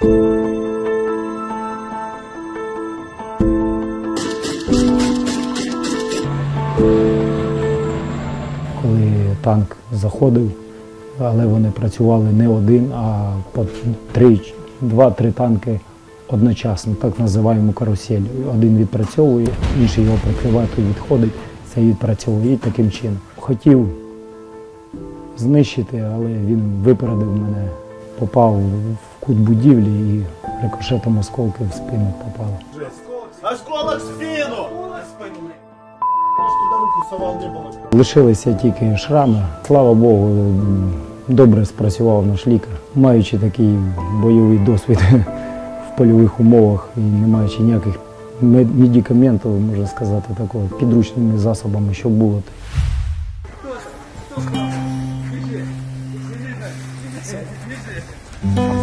коли танк заходив, але вони працювали не один, а по три, два-три танки одночасно, так називаємо карусель. Один відпрацьовує, інший його прикриває, той відходить, цей відпрацьовує і таким чином. Хотів знищити, але він випередив мене, попав в кут будівлі і рикошетом осколки в спину попало. Осколок в спину! Лишилися тільки шрами. Слава Богу, добре спрацював наш лікар, маючи такий бойовий досвід в польових умовах і не маючи ніяких мед- медикаментів, можна сказати, такого підручними засобами, що було. Neyse.